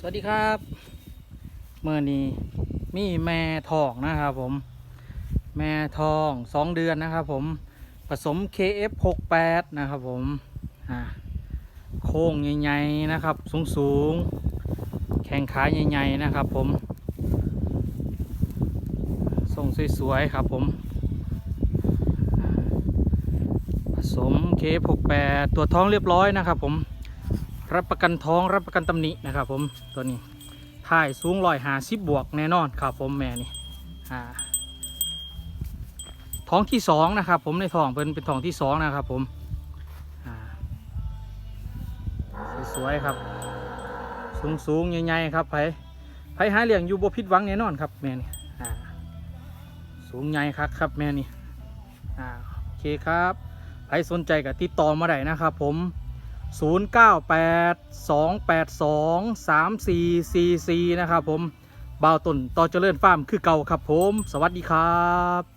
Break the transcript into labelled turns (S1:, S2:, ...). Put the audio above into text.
S1: สวัสดีครับเมื่อนี้มีแม่ทองนะครับผม แม่ทองสองเดือนนะครับผมผสม KF68 นะครับผมโค้งใหญ่ๆนะครับ สูงๆ แข้งขาใหญ่ๆนะครับผมทรงสวยๆครับผมผสม KF68 ตัวจท้องเรียบร้อยนะครับผม รับประกันท้องรับประกันตำหนินะครับผมตัวนี้ถ่ายสูงรอยหาสิบบวกแน่นอนครับผมแม่นี่อ่าท้องที่สองนะครับผมในท้องเป็นเป็นท้องที่สองนะครับผมสวยๆครับ สูงสูงๆใหญ่ๆครับไผไผหาเหลี้ยงอยู่บ่ผิดหวังแน่นอนครับแม่นี่สูงใหญ่ครับครับแม่นี่โอเคครับใครสนใจก็ติดต่อมาได้นะครับผม 098 282 3444 นะครับผมบ่าวต้นต่อเจริญฟาร์มคือเก่าครับผม สวัสดีครับ